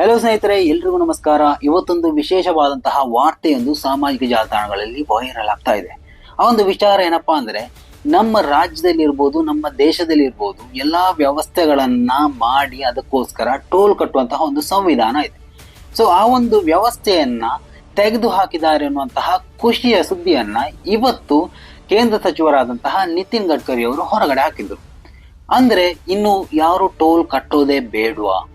Hello ಸ್ನೇಹಿತರೆ, ಎಲ್ರಿಗೂ ನಮಸ್ಕಾರ. ಇವತ್ತೊಂದು ವಿಶೇಷವಾದಂತಹ ವಾರ್ತೆಯೊಂದು ಸಾಮಾಜಿಕ ಜಾಲತಾಣಗಳಲ್ಲಿ ವೈರಲ್ ಆಗ್ತಾ ಇದೆ. ಆ ಒಂದು ವಿಚಾರ ಏನಪ್ಪಾ ಅಂದ್ರೆ, ನಮ್ಮ ರಾಜ್ಯದಲ್ಲಿ ಇರ್ಬೋದು ನಮ್ಮ ದೇಶದಲ್ಲಿ ಇರ್ಬೋದು ಎಲ್ಲಾ ವ್ಯವಸ್ಥೆಗಳನ್ನ ಮಾಡಿ ಅದಕ್ಕೋಸ್ಕರ ಟೋಲ್ ಕಟ್ಟುವಂತಹ ಒಂದು ಸಂವಿಧಾನ ಇದೆ. ಸೊ ಆ ಒಂದು ವ್ಯವಸ್ಥೆಯನ್ನ ತೆಗೆದು ಹಾಕಿದ್ದಾರೆ ಅನ್ನುವಂತಹ ಖುಷಿಯ ಸುದ್ದಿಯನ್ನ ಇವತ್ತು ಕೇಂದ್ರ ಸಚಿವರಾದಂತಹ ನಿತಿನ್ ಗಡ್ಕರಿ ಅವರು ಹೊರಗಡೆ ಹಾಕಿದ್ರು. ಅಂದ್ರೆ, ಇನ್ನು ಯಾರು ಟೋಲ್ ಕಟ್ಟೋದೇ ಬೇಡವಾ?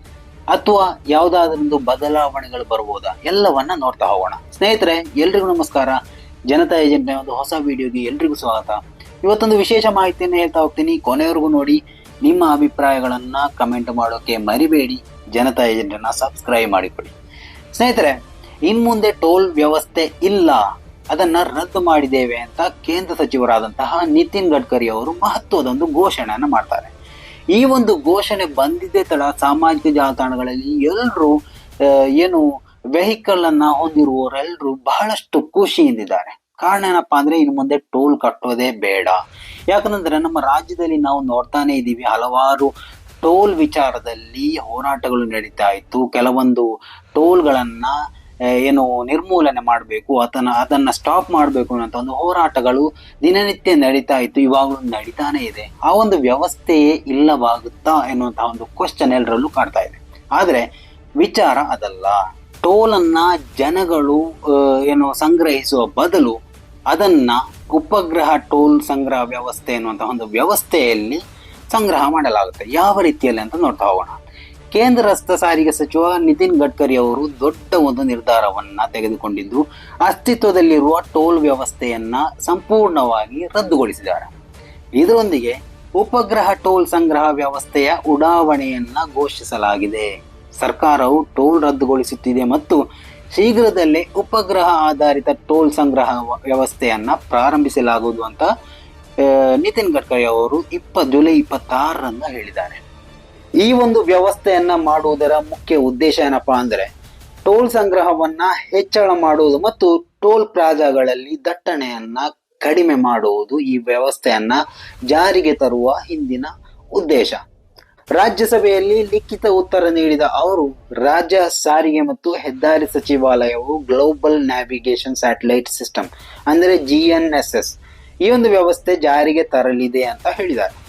ಅಥವಾ ಯಾವುದಾದ್ರೊಂದು ಬದಲಾವಣೆಗಳು ಬರ್ಬೋದಾ? ಎಲ್ಲವನ್ನ ನೋಡ್ತಾ ಹೋಗೋಣ. ಸ್ನೇಹಿತರೆ, ಎಲ್ರಿಗೂ ನಮಸ್ಕಾರ. ಜನತಾ ಏಜೆಂಟ್ನ ಒಂದು ಹೊಸ ವಿಡಿಯೋಗೆ ಎಲ್ರಿಗೂ ಸ್ವಾಗತ. ಇವತ್ತೊಂದು ವಿಶೇಷ ಮಾಹಿತಿಯನ್ನು ಹೇಳ್ತಾ ಹೋಗ್ತೀನಿ. ಕೊನೆಯವರೆಗೂ ನೋಡಿ. ನಿಮ್ಮ ಅಭಿಪ್ರಾಯಗಳನ್ನ ಕಮೆಂಟ್ ಮಾಡೋಕೆ ಮರಿಬೇಡಿ. ಜನತಾ ಏಜೆಂಟನ್ನ ಸಬ್ಸ್ಕ್ರೈಬ್ ಮಾಡಿಕೊಡಿ. ಸ್ನೇಹಿತರೆ ಇನ್ ಮುಂದೆ ಟೋಲ್ ವ್ಯವಸ್ಥೆ ಇಲ್ಲ. ಅದನ್ನ ರದ್ದು ಮಾಡಿದ್ದೇವೆ ಅಂತ ಕೇಂದ್ರ ಸಚಿವರಾದಂತಹ ನಿತಿನ್ ಗಡ್ಕರಿ ಅವರು ಮಹತ್ವದೊಂದು ಘೋಷಣೆಯನ್ನು ಮಾಡ್ತಾರೆ. ಈ ಒಂದು ಘೋಷಣೆ ಬಂದಿದ್ದೇ ತಡ ಸಾಮಾಜಿಕ ಜಾಲತಾಣಗಳಲ್ಲಿ ಎಲ್ಲರೂ ಏನು ವೆಹಿಕಲ್ ಅನ್ನ ಹೊಂದಿರುವವರೆಲ್ಲರೂ ಬಹಳಷ್ಟು ಖುಷಿಯಿಂದಿದ್ದಾರೆ. ಕಾರಣ ಏನಪ್ಪಾ ಅಂದ್ರೆ ಇನ್ನು ಮುಂದೆ ಟೋಲ್ ಕಟ್ಟೋದೇ ಬೇಡ. ಯಾಕಂದ್ರೆ ನಮ್ಮ ರಾಜ್ಯದಲ್ಲಿ ನಾವು ನೋಡ್ತಾನೆ ಇದ್ದೀವಿ, ಹಲವಾರು ಟೋಲ್ ವಿಚಾರದಲ್ಲಿ ಹೋರಾಟಗಳು ನಡೀತಾ ಇತ್ತು. ಕೆಲವೊಂದು ಟೋಲ್ಗಳನ್ನ ಏನು ನಿರ್ಮೂಲನೆ ಮಾಡಬೇಕು ಅದನ್ನ ಅದನ್ನ ಸ್ಟಾಪ್ ಮಾಡಬೇಕು ಅನ್ನೋ ಒಂದು ಹೋರಾಟಗಳು ದಿನನಿತ್ಯ ನಡೀತಾ ಇತ್ತು, ಇವಾಗಲೂ ನಡೀತಾನೆ ಇದೆ. ಆ ಒಂದು ವ್ಯವಸ್ಥೆಯೇ ಇಲ್ಲವಾಗುತ್ತಾ ಎನ್ನುವಂತಹ ಒಂದು ಕ್ವಶನ್ ಎಲ್ಲರಲ್ಲೂ ಕಾಡ್ತಾ ಇದೆ. ಆದರೆ, ವಿಚಾರ ಅದಲ್ಲ. ಟೋಲ್ ಅನ್ನ ಜನಗಳು ಏನು ಸಂಗ್ರಹಿಸುವ ಬದಲು ಅದನ್ನ ಉಪಗ್ರಹ ಟೋಲ್ ಸಂಗ್ರಹ ವ್ಯವಸ್ಥೆ ಎನ್ನುವಂತಹ ಒಂದು ವ್ಯವಸ್ಥೆಯಲ್ಲಿ ಸಂಗ್ರಹ ಮಾಡಲಾಗುತ್ತೆ. ಯಾವ ರೀತಿಯಲ್ಲಿ ಅಂತ ನೋಡ್ತಾ ಹೋಗೋಣ. ಕೇಂದ್ರ ರಸ್ತೆ ಸಾರಿಗೆ ಸಚಿವ ನಿತಿನ್ ಗಡ್ಕರಿ ಅವರು ದೊಡ್ಡ ಒಂದು ನಿರ್ಧಾರವನ್ನ ತೆಗೆದುಕೊಂಡಿದ್ದು, ಅಸ್ತಿತ್ವದಲ್ಲಿರುವ ಟೋಲ್ ವ್ಯವಸ್ಥೆಯನ್ನ ಸಂಪೂರ್ಣವಾಗಿ ರದ್ದುಗೊಳಿಸಿದ್ದಾರೆ. ಇದರೊಂದಿಗೆ ಉಪಗ್ರಹ ಟೋಲ್ ಸಂಗ್ರಹ ವ್ಯವಸ್ಥೆಯ ಉಡಾವಣೆಯನ್ನ ಘೋಷಿಸಲಾಗಿದೆ. ಸರ್ಕಾರವು ಟೋಲ್ ರದ್ದುಗೊಳಿಸುತ್ತಿದೆ ಮತ್ತು ಶೀಘ್ರದಲ್ಲೇ ಉಪಗ್ರಹ ಆಧಾರಿತ ಟೋಲ್ ಸಂಗ್ರಹ ವ್ಯವಸ್ಥೆಯನ್ನು ಪ್ರಾರಂಭಿಸಲಾಗುವುದು ಅಂತ ನಿತಿನ್ ಗಡ್ಕರಿ ಅವರು ಇಪ್ಪ ಜುಲೈ ಇಪ್ಪತ್ತಾರರಂದು ಹೇಳಿದ್ದಾರೆ. ಈ ಒಂದು ವ್ಯವಸ್ಥೆಯನ್ನ ಮಾಡುವುದರ ಮುಖ್ಯ ಉದ್ದೇಶ ಏನಪ್ಪಾ ಅಂದ್ರೆ ಟೋಲ್ ಸಂಗ್ರಹವನ್ನ ಹೆಚ್ಚಳ ಮಾಡುವುದು ಮತ್ತು ಟೋಲ್ ಪ್ಲಾಜಾಗಳಲ್ಲಿ ದಟ್ಟಣೆಯನ್ನ ಕಡಿಮೆ ಮಾಡುವುದು ಈ ವ್ಯವಸ್ಥೆಯನ್ನ ಜಾರಿಗೆ ತರುವ ಹಿಂದಿನ ಉದ್ದೇಶ. ರಾಜ್ಯಸಭೆಯಲ್ಲಿ ಲಿಖಿತ ಉತ್ತರ ನೀಡಿದ ಅವರು, ರಾಜ್ಯ ಸಾರಿಗೆ ಮತ್ತು ಹೆದ್ದಾರಿ ಸಚಿವಾಲಯವು ಗ್ಲೋಬಲ್ ನ್ಯಾವಿಗೇಷನ್ ಸ್ಯಾಟಲೈಟ್ ಸಿಸ್ಟಮ್ ಅಂದರೆ ಜಿ ಎನ್ ಎಸ್ ಎಸ್ ಈ ಒಂದು ವ್ಯವಸ್ಥೆ ಜಾರಿಗೆ ತರಲಿದೆ ಅಂತ ಹೇಳಿದ್ದಾರೆ.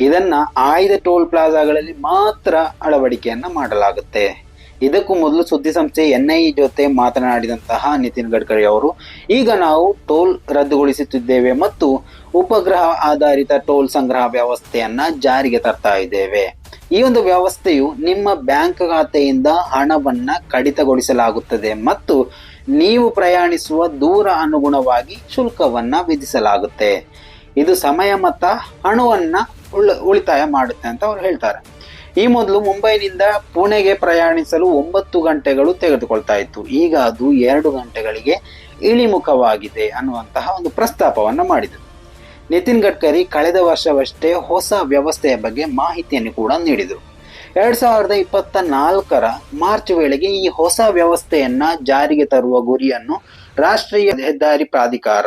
ಇದನ್ನ ಆಯ್ದ ಟೋಲ್ ಪ್ಲಾಜಾಗಳಲ್ಲಿ ಮಾತ್ರ ಅಳವಡಿಕೆಯನ್ನ ಮಾಡಲಾಗುತ್ತೆ. ಇದಕ್ಕೂ ಮೊದಲು ಸುದ್ದಿಸಂಸ್ಥೆ ಎನ್ಐ ಜೊತೆ ಮಾತನಾಡಿದಂತಹ ನಿತಿನ್ ಗಡ್ಕರಿ ಅವರು, ಈಗ ನಾವು ಟೋಲ್ ರದ್ದುಗೊಳಿಸುತ್ತಿದ್ದೇವೆ ಮತ್ತು ಉಪಗ್ರಹ ಆಧಾರಿತ ಟೋಲ್ ಸಂಗ್ರಹ ವ್ಯವಸ್ಥೆಯನ್ನ ಜಾರಿಗೆ ತರ್ತಾ ಇದ್ದೇವೆ. ಈ ಒಂದು ವ್ಯವಸ್ಥೆಯು ನಿಮ್ಮ ಬ್ಯಾಂಕ್ ಖಾತೆಯಿಂದ ಹಣವನ್ನ ಕಡಿತಗೊಳಿಸಲಾಗುತ್ತದೆ ಮತ್ತು ನೀವು ಪ್ರಯಾಣಿಸುವ ದೂರ ಅನುಗುಣವಾಗಿ ಶುಲ್ಕವನ್ನ ವಿಧಿಸಲಾಗುತ್ತೆ. ಇದು ಸಮಯ ಮತ್ತು ಹಣವನ್ನ ಉಳ- ಉಳಿತಾಯ ಮಾಡುತ್ತೆ ಅಂತ ಅವ್ರು ಹೇಳ್ತಾರೆ. ಈ ಮೊದಲು ಮುಂಬೈನಿಂದ ಪುಣೆಗೆ ಪ್ರಯಾಣಿಸಲು ಒಂಬತ್ತು ಗಂಟೆಗಳು ತೆಗೆದುಕೊಳ್ತಾ ಇತ್ತು. ಈಗ ಅದು ಎರಡು ಗಂಟೆಗಳಿಗೆ ಇಳಿಮುಖವಾಗಿದೆ ಅನ್ನುವಂತಹ ಒಂದು ಪ್ರಸ್ತಾಪವನ್ನು ಮಾಡಿದರು ನಿತಿನ್ ಗಡ್ಕರಿ ಕಳೆದ ವರ್ಷವಷ್ಟೇ ಹೊಸ ವ್ಯವಸ್ಥೆಯ ಬಗ್ಗೆ ಮಾಹಿತಿಯನ್ನು ಕೂಡ ನೀಡಿದರು. ಎರಡ್ ಸಾವಿರದ ಇಪ್ಪತ್ತ ನಾಲ್ಕರ ಮಾರ್ಚ್ ವೇಳೆಗೆ ಈ ಹೊಸ ವ್ಯವಸ್ಥೆಯನ್ನ ಜಾರಿಗೆ ತರುವ ಗುರಿಯನ್ನು ರಾಷ್ಟ್ರೀಯ ಹೆದ್ದಾರಿ ಪ್ರಾಧಿಕಾರ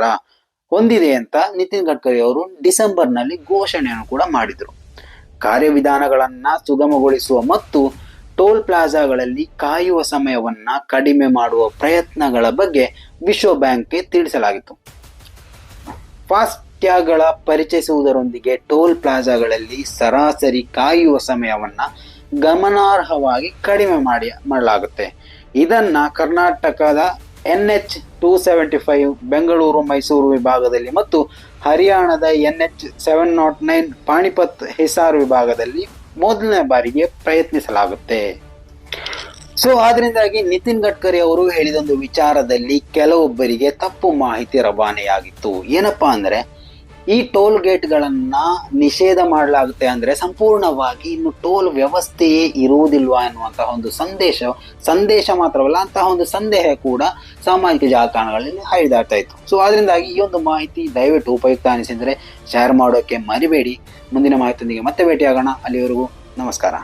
ಹೊಂದಿದೆ ಅಂತ ನಿತಿನ್ ಗಡ್ಕರಿ ಅವರು ಡಿಸೆಂಬರ್ನಲ್ಲಿ ಘೋಷಣೆಯನ್ನು ಕೂಡ ಮಾಡಿದರು. ಕಾರ್ಯವಿಧಾನಗಳನ್ನ ಸುಗಮಗೊಳಿಸುವ ಮತ್ತು ಟೋಲ್ ಪ್ಲಾಜಾಗಳಲ್ಲಿ ಕಾಯುವ ಸಮಯವನ್ನ ಕಡಿಮೆ ಮಾಡುವ ಪ್ರಯತ್ನಗಳ ಬಗ್ಗೆ ವಿಶ್ವ ಬ್ಯಾಂಕ್ಗೆ ತಿಳಿಸಲಾಗಿತ್ತು. ಫಾಸ್ಟ್ಯಾಗ್ಗಳ ಪರಿಚಯಿಸುವುದರೊಂದಿಗೆ ಟೋಲ್ ಪ್ಲಾಜಾಗಳಲ್ಲಿ ಸರಾಸರಿ ಕಾಯುವ ಸಮಯವನ್ನ ಗಮನಾರ್ಹವಾಗಿ ಕಡಿಮೆ ಮಾಡಿ ಮಾಡಲಾಗುತ್ತೆ. ಇದನ್ನ ಕರ್ನಾಟಕದ N H two seventy five Bengaluru Mysuru ವಿಭಾಗದಲ್ಲಿ ಮತ್ತು ಹರಿಯಾಣದ N H seven naught nine Panipat Hisar ವಿಭಾಗದಲ್ಲಿ ಮೊದಲನೇ ಬಾರಿಗೆ ಪ್ರಯತ್ನಿಸಲಾಗುತ್ತೆ. ಸೊ ಆದ್ರಿಂದಾಗಿ ನಿತಿನ್ ಗಡ್ಕರಿ ಅವರು ಹೇಳಿದೊಂದು ವಿಚಾರದಲ್ಲಿ ಕೆಲವೊಬ್ಬರಿಗೆ ತಪ್ಪು ಮಾಹಿತಿ ರವಾನೆಯಾಗಿತ್ತು. ಏನಪ್ಪಾ ಅಂದ್ರೆ ಈ ಟೋಲ್ ಗೇಟ್ಗಳನ್ನ ನಿಷೇಧ ಮಾಡಲಾಗುತ್ತೆ ಅಂದ್ರೆ ಸಂಪೂರ್ಣವಾಗಿ ಇನ್ನು ಟೋಲ್ ವ್ಯವಸ್ಥೆಯೇ ಇರುವುದಿಲ್ವಾ ಎನ್ನುವಂತಹ ಒಂದು ಸಂದೇಶ ಸಂದೇಶ ಮಾತ್ರವಲ್ಲ, ಅಂತಹ ಒಂದು ಸಂದೇಹ ಕೂಡ ಸಾಮಾಜಿಕ ಜಾಲತಾಣಗಳಲ್ಲಿ ಹರಿದಾಡ್ತಾ ಇತ್ತು. ಸೊ ಅದರಿಂದಾಗಿ ಈ ಒಂದು ಮಾಹಿತಿ ದಯವಿಟ್ಟು ಉಪಯುಕ್ತ ಅನಿಸಿದ್ರೆ ಶೇರ್ ಮಾಡೋಕೆ ಮರಿಬೇಡಿ. ಮುಂದಿನ ಮಾಹಿತಿಯೊಂದಿಗೆ ಮತ್ತೆ ಭೇಟಿಯಾಗೋಣ. ಅಲ್ಲಿವರೆಗೂ ನಮಸ್ಕಾರ.